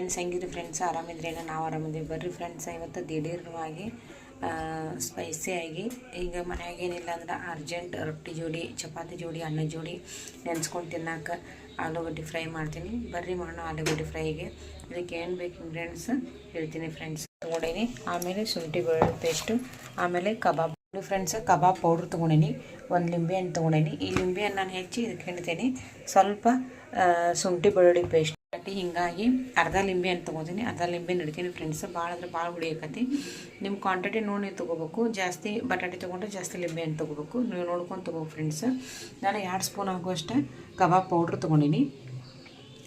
Friends ಹೆಂಗಿದ್ರಿ friends ಆರಾಮಿದ್ರೇನೋ ನಾವು ಆರಾಮಿದ್ದೀವಿ. ಬರ್ರಿ ಫ್ರೆಂಡ್ಸ್ ಇವತ್ತು ದಿಢೀರ್ವಾಗಿ ಸ್ಪೈಸಿಯಾಗಿ ಈಗ ಮನ್ಯಾಗ ಏನಿಲ್ಲ ಅಂದ್ರೆ ಅರ್ಜೆಂಟ್ ರೊಟ್ಟಿ ಜೋಡಿ, ಚಪಾತಿ ಜೋಡಿ, ಅನ್ನ ಜೋಡಿ, ನೆನ್ಸ್ಕೊಂಡು ತಿನ್ನಕ್ಕೆ ಆಲೂಗಡ್ಡೆ ಫ್ರೈ ಮಾಡ್ತೀನಿ. ಬರ್ರಿ ಮಾಡೋಣ ಆಲೂಗಡ್ಡೆ ಫ್ರೈಗೆ ಇದಕ್ಕೆ ಏನು ಬೇಕು ಇಂಗ್ರೀಡಿಯೆಂಟ್ಸ್ ಹೇಳ್ತೀನಿ ಫ್ರೆಂಡ್ಸ್ ತೊಗೊಂಡೀನಿ. ಆಮೇಲೆ ಶುಂಠಿ ಬೆಳ್ಳುಳ್ಳಿ ಪೇಸ್ಟು ಆಮೇಲೆ ಕಬಾಬ್. ಫ್ರೆಂಡ್ಸ್ ಕಬಾಬ್ ಪೌಡ್ರ್ ತೊಗೊಂಡೀನಿ. ಒಂದು ಲಿಂಬೆ ಹಣ್ಣು ತೊಗೊಂಡೀನಿ. ಈ ಲಿಂಬೆ ನಾನು ಹೆಚ್ಚಿ ಇದಕ್ಕೆ ಹೇಳ್ತೀನಿ ಸ್ವಲ್ಪ ಶುಂಠಿ ಬೆಳ್ಳುಳ್ಳಿ ಪೇಸ್ಟ್ ಹಾಕಿ ಹಿಂಗಾಗಿ ಅರ್ಧ ಲಿಂಬೆ ಅಂತ ತೊಗೊತೀನಿ ಅರ್ಧ ಲಿಂಬೆ ನಡಿತೀನಿ ಫ್ರೆಂಡ್ಸ್ ಭಾಳ ಅಂದ್ರೆ ಭಾಳ ಹುಡಿಯಕತಿ ನಿಮ್ಮ ಕ್ವಾಂಟಿಟಿ ನೋಡಿ ನೀವು ತೊಗೋಬೇಕು. ಜಾಸ್ತಿ ಬಟಾಟೆ ತೊಗೊಂಡ್ರೆ ಜಾಸ್ತಿ ಲಿಂಬೆ ಹಣ್ಣು ತೊಗೋಬೇಕು. ನೀವು ನೋಡ್ಕೊಂಡು ತೊಗೋ ಫ್ರೆಂಡ್ಸ್ ನಾನು ಎರಡು ಸ್ಪೂನ್ ಆಗುವಷ್ಟು ಕಬಾಬ್ ಪೌಡ್ರ್ ತೊಗೊಂಡೀನಿ.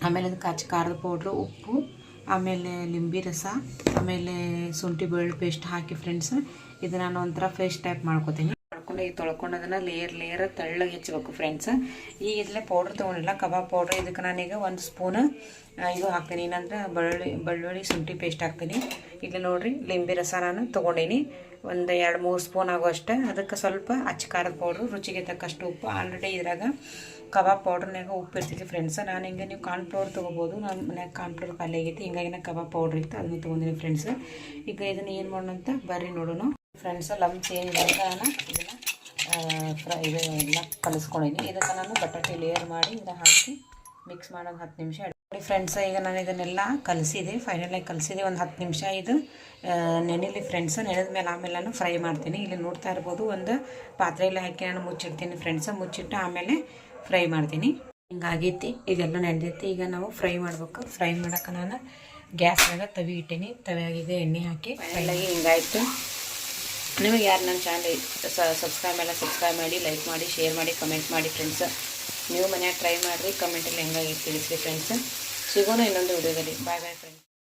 ಆಮೇಲೆ ಅದಕ್ಕೆ ಕಾಚಿ ಖಾರದ ಪೌಡ್ರ್ ಉಪ್ಪು, ಆಮೇಲೆ ಲಿಂಬೆ ರಸ, ಆಮೇಲೆ ಶುಂಠಿ ಬೆಳ್ಳುಳ್ಳಿ ಪೇಸ್ಟ್ ಹಾಕಿ ಫ್ರೆಂಡ್ಸ್ ಇದು ನಾನು ಒಂಥರ ಫೇಸ್ ಟೈಪ್ ಮಾಡ್ಕೊತೀನಿ. ಮಾಡ್ಕೊಂಡು ಈ ತೊಳ್ಕೊಂಡು ಅದನ್ನು ಲೇಯರ್ ಲೇಯರ್ ತೆಳ್ಳಗೆ ಹೆಚ್ಚಬೇಕು ಫ್ರೆಂಡ್ಸ್ ಈಗ ಇದಲ್ಲೇ ಪೌಡ್ರ್ ತೊಗೊಂಡಿಲ್ಲ, ಕಬಾಬ್ ಪೌಡ್ರ್ ಇದಕ್ಕೆ ನಾನೀಗ ಒಂದು ಸ್ಪೂನ್ ಇದು ಹಾಕ್ತೀನಿ. ಏನಂದ್ರೆ ಬೆಳ್ಳುಳ್ಳಿ ಬೆಳ್ಳುಳ್ಳಿ ಶುಂಠಿ ಪೇಸ್ಟ್ ಹಾಕ್ತೀನಿ. ಇಲ್ಲಿ ನೋಡಿರಿ, ಲಿಂಬೆ ರಸ ನಾನು ತೊಗೊಂಡೀನಿ. ಒಂದು ಎರಡು, ಮೂರು ಸ್ಪೂನ್ ಆಗುವಷ್ಟೇ ಅದಕ್ಕೆ ಸ್ವಲ್ಪ ಅಚ್ಚ ಖಾರದ ಪೌಡ್ರು ರುಚಿಗೆ ತಕ್ಕಷ್ಟು ಉಪ್ಪು. ಆಲ್ರೆಡಿ ಇದ್ರಾಗ ಕಬಾಬ್ ಪೌಡ್ರ್ನಾಗ ಉಪ್ಪು ಇರ್ತೈತಿ ಫ್ರೆಂಡ್ಸ್ ನಾನು ಹಿಂಗೆ ನೀವು ಕಾರ್ನ್ಫ್ಲೋರ್ ತೊಗೋಬೋದು. ನಾನು ಮನ್ಯಾಗ ಕಾರ್ನ್ಫ್ಲೋರ್ ಖಾಲಿ ಆಗೈತಿ ಹಿಂಗಾಗಿ ನಾ ಕಬಾಬ್ ಪೌಡ್ರ್ ಇತ್ತು. ಅದನ್ನು ತೊಗೊಂಡಿನಿ ಫ್ರೆಂಡ್ಸ್ ಈಗ ಇದನ್ನು ಏನು ಮಾಡೋಣ ಅಂತ ಬರ್ರಿ ನೋಡೋಣ. ಫ್ರೆಂಡ್ಸ್ ಏನಿದೆ ಅಂತ. ನಾನು ಇದನ್ನು ಫ್ರೈ ಎಲ್ಲ ಕಲಿಸ್ಕೊಂಡಿನಿ. ಇದಕ್ಕೆ ನಾನು ಬಟಾಟೆ ಲೇಯರ್ ಮಾಡಿ ಇದನ್ನು ಹಾಕಿ ಮಿಕ್ಸ್ ಮಾಡೋದು ಹತ್ತು ನಿಮಿಷ ನೋಡಿ ಫ್ರೆಂಡ್ಸ್ ಈಗ ನಾನು ಇದನ್ನೆಲ್ಲ ಕಲಿಸಿದೆ. ಫೈನಲಾಗಿ ಕಲಿಸಿದೆ ಒಂದು ಹತ್ತು ನಿಮಿಷ ಇದು. ನೆನೆಲಿ ಫ್ರೆಂಡ್ಸ್ ನೆನೆದ ಮೇಲೆ ಆಮೇಲೆ ನಾನು ಫ್ರೈ ಮಾಡ್ತೀನಿ. ಇಲ್ಲಿ ನೋಡ್ತಾ ಇರ್ಬೋದು ಒಂದು ಪಾತ್ರೆಯಲ್ಲಿ ಹಾಕಿ ನಾನು ಮುಚ್ಚಿಡ್ತೀನಿ ಫ್ರೆಂಡ್ಸ ಮುಚ್ಚಿಟ್ಟು ಆಮೇಲೆ ಫ್ರೈ ಮಾಡ್ತೀನಿ. ಹಿಂಗಾಗೈತಿ. ಇದೆಲ್ಲ ನೆನೆದೈತಿ ಈಗ ನಾವು ಫ್ರೈ ಮಾಡ್ಬೇಕು. ಫ್ರೈ ಮಾಡೋಕೆ ನಾನು ಗ್ಯಾಸ್ನಾಗ ತವಿ ಇಟ್ಟೀನಿ. ತವಿಯಾಗಿದೆ ಎಣ್ಣೆ ಹಾಕಿ ಫೈನಲಾಗಿ ಹಿಂಗಾಯ್ತು. ನಿಮಗೆ ಯಾರು ನನ್ನ ಚಾನಲ್ ಸಬ್ಸ್ಕ್ರೈಬ್ ಎಲ್ಲ ಸಬ್ಸ್ಕ್ರೈಬ್ ಮಾಡಿ ಲೈಕ್ ಮಾಡಿ ಶೇರ್ ಮಾಡಿ ಕಮೆಂಟ್ ಮಾಡಿ ಫ್ರೆಂಡ್ಸ್ ನೀವು ಮನೆಯಾಗ ಟ್ರೈ ಮಾಡಿರಿ ಕಮೆಂಟಲ್ಲಿ ಹೆಂಗಾಗಿ ತಿಳಿಸ್ರಿ ಫ್ರೆಂಡ್ಸ್ ಸಿಗೋಣ ಇನ್ನೊಂದು ವಿಡಿಯೋದಲ್ಲಿ ಬಾಯ್ ಬಾಯ್ ಫ್ರೆಂಡ್ಸ್